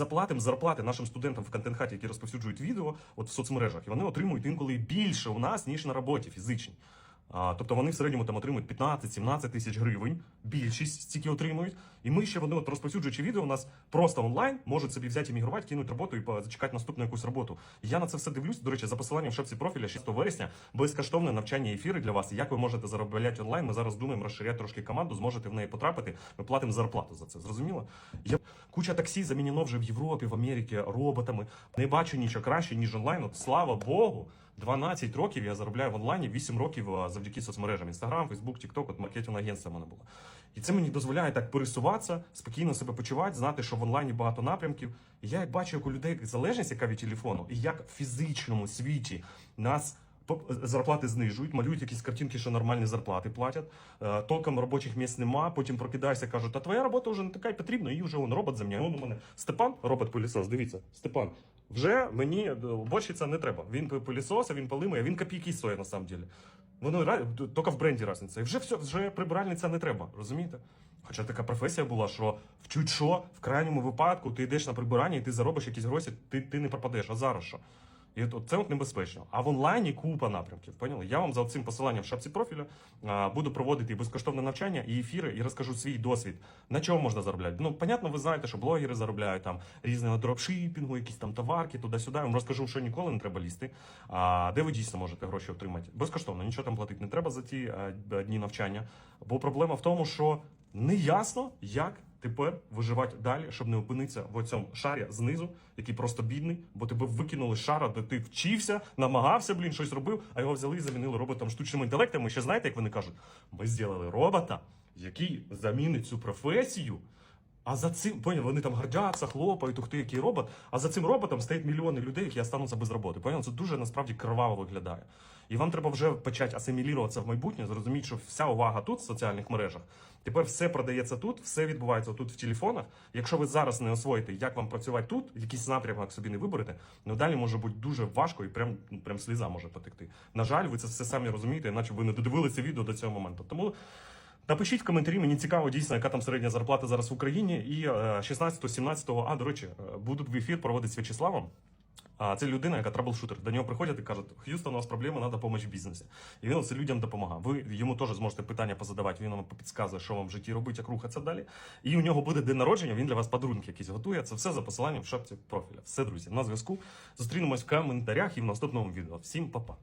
Заплатимо зарплати нашим студентам в контент-хаті, які розповсюджують відео от в соцмережах, і вони отримують інколи більше у нас, ніж на роботі фізичній. Тобто вони в середньому там отримують 15-17 тисяч гривень, більшість стільки отримують. І ми ще вони, от розповсюджуючи відео, у нас просто онлайн можуть собі взяти іммігрувати, кинуть роботу і зачекати наступну якусь роботу. Я на це все дивлюсь. До речі, за посиланням в шапці профіля 6 вересня безкоштовне навчання ефіри для вас. Як ви можете заробляти онлайн? Ми зараз думаємо розширяти трошки команду, зможете в неї потрапити. Ми платимо зарплату за це. Зрозуміло? Я куча таксі замінено вже в Європі, в Америці роботами. Не бачу нічого краще, ніж онлайн. От слава Богу. 12 років я заробляю в онлайні, 8 років завдяки соцмережам. Інстаграм, Фейсбук, Тікток, от маркетинг агентство мене було. І це мені дозволяє так пересуватися, спокійно себе почувати, знати, що в онлайні багато напрямків. І я як бачу, як у людей залежність, яка від телефону, і як в фізичному світі нас. Зарплати знижують, малюють якісь картинки, що нормальні зарплати платять. Е, Толком робочих місць нема. Потім прокидаєшся, кажуть, а твоя робота вже не така й потрібна, і вже он робот заміняє. Он у мене Степан, робот пилісос. Дивіться, Степан. Вже мені е, бочиться не треба. Він пилісоса, він полимає, він копійки стоїть на самом деле. Воно тільки в бренді різниця. І вже все, вже прибиральниця не треба, розумієте? Хоча така професія була, що в чуть що, в крайньому випадку ти йдеш на прибирання і ти заробиш якісь гроші, ти, ти не пропадеш, а зараз що? І от, це от небезпечно. А в онлайні купа напрямків. Поняли? Я вам за цим посиланням в шапці профіля а, буду проводити і безкоштовне навчання, і ефіри, і розкажу свій досвід. На чому можна заробляти? Ну, понятно, ви знаєте, що блогери заробляють там різного дропшипінгу, якісь там товарки, туди-сюди. Я вам розкажу, що ніколи не треба лізти. А де ви дійсно можете гроші отримати? Безкоштовно, нічого там платити не треба за ті а, дні навчання. Бо проблема в тому, що не ясно, як тепер виживати далі, щоб не опинитися в цьому шарі знизу, який просто бідний, бо тебе викинули з шара, де ти вчився, намагався, блін, щось робив, а його взяли і замінили роботом штучним інтелектом. І ще знаєте, як вони кажуть, ми зробили робота, який замінить цю професію. А за цим, поняв, вони там гордяться, хлопають, ух ти, який робот. А за цим роботом стоять мільйони людей, які остануться без роботи. Поняв? Це дуже насправді криваво виглядає. І вам треба вже почати асиміліруватися в майбутнє, зрозуміти, що вся увага тут в соціальних мережах. Тепер все продається тут, все відбувається тут в телефонах. Якщо ви зараз не освоїте, як вам працювати тут, якийсь напрямок собі не виберете, ну далі може бути дуже важко і прям, прям сліза може потекти. На жаль, ви це все самі розумієте, іначе ви не додивилися відео до цього моменту. Тому Напишіть в коментарі, мені цікаво дійсно, яка там середня зарплата зараз в Україні. І е, 16-17, а до речі, е, будуть в ефір проводити з В'ячеславом. А це людина, яка траблшутер. До нього приходять і кажуть, Х'юстон, у нас проблеми, треба допомога в бізнесі. І він це людям допомагає. Ви йому теж зможете питання позадавати, він вам підказує, що вам в житті робити, як рухатися далі. І у нього буде день народження, він для вас подарунки якісь готує. Це все за посиланням в шапці профіля. Все, друзі, на зв'язку. Зустрінемось в коментарях і в наступному відео. Всім па-па.